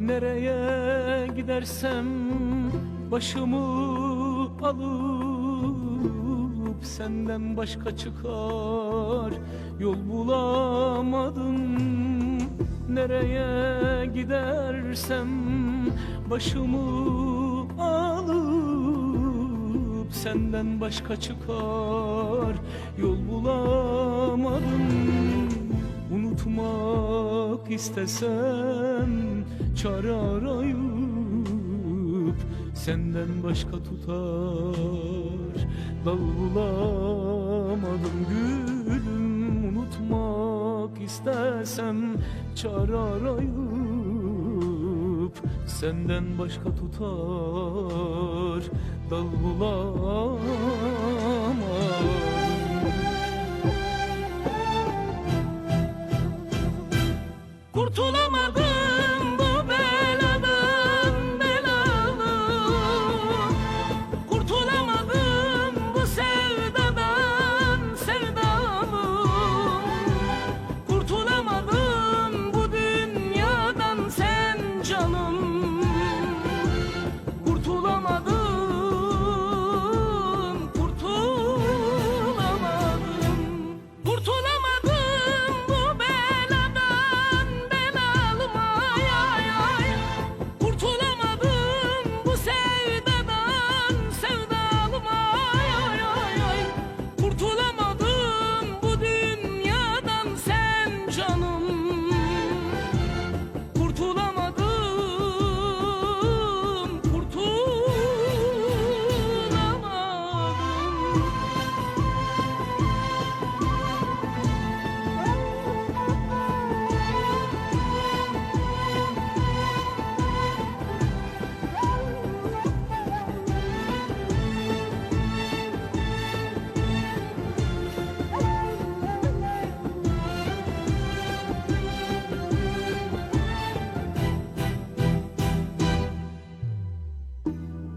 Nereye gidersem başımı alıp senden başka çıkar yol bulamadım. Nereye gidersem başımı alıp senden başka çıkar yol bulamadım Unutmak istesem çare arayıp Senden başka tutar. Dal bulamadım gülüm Unutmak istesem çare arayıp Senden başka tutar. Dal bulamadım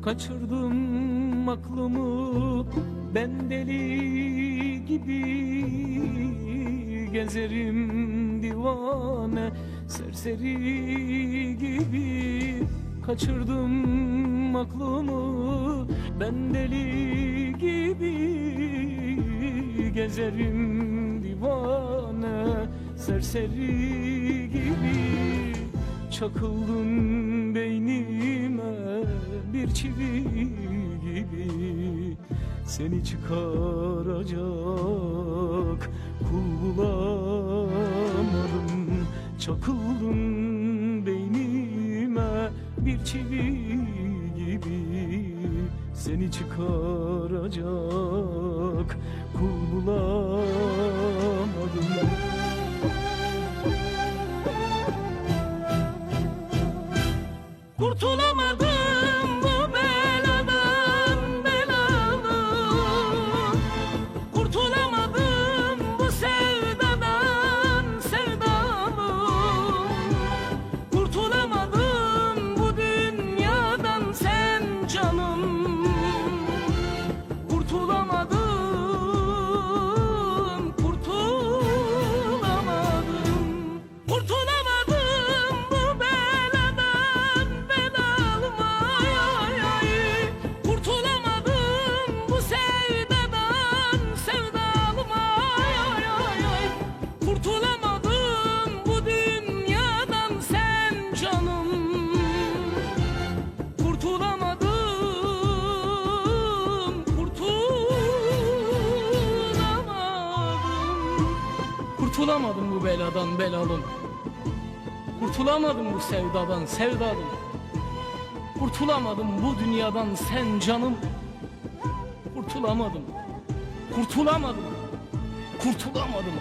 Kaçırdım aklımı ben deli gibi Gezerim divane serseri gibi. Kaçırdım aklımı ben deli gibi Gezerim divane serseri gibi Çakıldın beynime bir çivi gibi. Seni çıkaracak kul bulamadım. Çakıldın beynime bir çivi gibi. Seni çıkaracak kul bulamadım Kurtulamadım bu beladan belalım Kurtulamadım bu sevdadan sevdalım Kurtulamadım bu dünyadan sen canım. Kurtulamadım Kurtulamadım. Kurtulamadım, kurtulamadım.